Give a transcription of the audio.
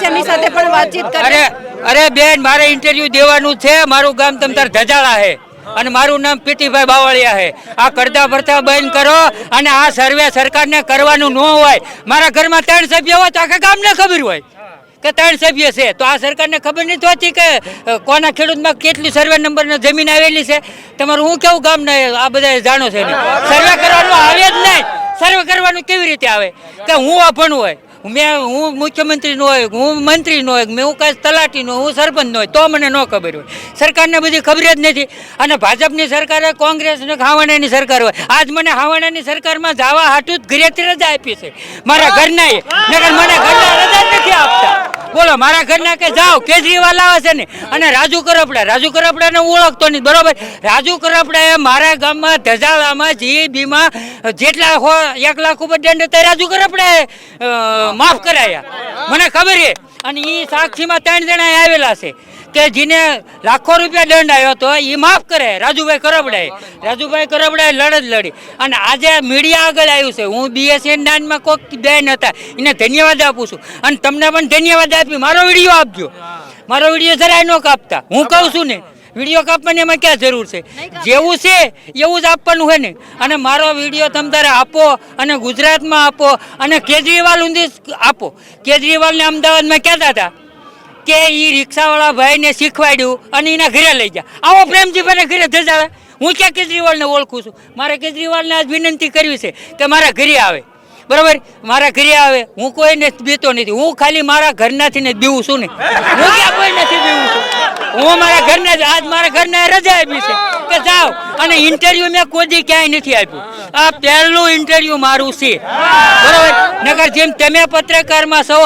છે એમની સાથે પણ વાતચીત અરે અરે બેન મારે ઇન્ટરવ્યુ દેવાનું છે. મારું ગામ તમ તાર ધજાળા છે અને મારું નામ પીટીભાઈ બાવળિયા છે આ કરતા ભરતા બંધ કરો અને આ સર્વે સરકારને કરવાનું ન હોય. મારા ઘરમાં ત્રણ સભ્ય હોય તો આખા ગામને ખબર હોય કે ત્રણ સભ્ય છે. તો આ સરકારને ખબર નથી હોતી કે કોના ખેડૂતમાં કેટલી સર્વે નંબરની જમીન આવેલી છે. તમારું હું કેવું ગામને આ બધા જાણો છે સર્વે કરવાનું આવે જ નહીં. સર્વે કરવાનું કેવી રીતે આવે? કે હું અભણ હોય? મેં હું મુખ્યમંત્રી નો હોય, હું મંત્રી નો હોય, મેં હું કાંઈ તલાટી નો હું સરપંચ નો હોય, તો મને ન ખબર હોય. સરકારને બધી ખબર જ નથી. અને ભાજપની સરકાર હોય કોંગ્રેસ ને હાવાણાની સરકાર હોય. આજ મને હાવાણાની સરકારમાં જવા હાટું જ ઘરેથી રજા આપી છે. મારા ઘરના મને ઘરના રજા નથી આપતા. મારા ઘરના કે જાઓ, કેજરીવાલ આવે છે ને, અને રાજુ કરપડા, રાજુ કરપડાને હું ઓળખતો નહીં, બરોબર? રાજુ કરપડાએ મારા ગામમાં ધજાળામાં જીબીમાં જેટલા એક લાખ ઉપર દંડ હતા રાજુ કરપડાએ માફ કરાયા. મને ખબર છે. અને એ સાક્ષીમાં ત્રણ જણા આવેલા છે કે જેને લાખો રૂપિયા દંડ આવ્યો હતો એ માફ કરે. રાજુભાઈ કરબડાએ રાજુભાઈ કરબડાએ લડત લડી. અને આજે મીડિયા આગળ આવ્યું છે. હું બીએસએન નાનમાં કોઈક બેન હતા. એને ધન્યવાદ આપું છું. અને તમને પણ ધન્યવાદ આપી. મારો વીડિયો આપજો. મારો વીડિયો જરાય ન કાપતા. હું કહું છું ને વીડિયો કાપવાની એમાં ક્યાં જરૂર છે? જેવું છે એવું જ આપવાનું હોય ને? અને મારો વીડિયો તમ તારે આપો અને ગુજરાતમાં આપો અને કેજરીવાલ ઊંધી આપો. કેજરીવાલને અમદાવાદમાં કહેતા હતા કે એ રિક્ષાવાળા ભાઈને શીખવાડ્યું અને એના ઘરે લઈ ગયા. આવો પ્રેમજીભાઈને ઘરે ધજાવે. હું ક્યાં કેજરીવાલને ઓળખું છું? મારે કેજરીવાલને આજ વિનંતી કરવી છે કે મારા ઘરે આવે. બરાબર? મારા ઘરે આવે. હું કોઈને બીતો નથી. હું ખાલી મારા ઘરનાથી ને જ બીવું છું ને. હું ક્યાં કોઈ નથી બીવું? હું મારા ઘરને આજ મારા ઘરને રજા આપી છે કે જાઓ. અને ઇન્ટરવ્યુ મેં કોઈ ક્યાંય નથી આપ્યું. આ પહેલું ઇન્ટરવ્યુ મારું છે. બરોબર? નગર જેમ તમે પત્રકારમાં છો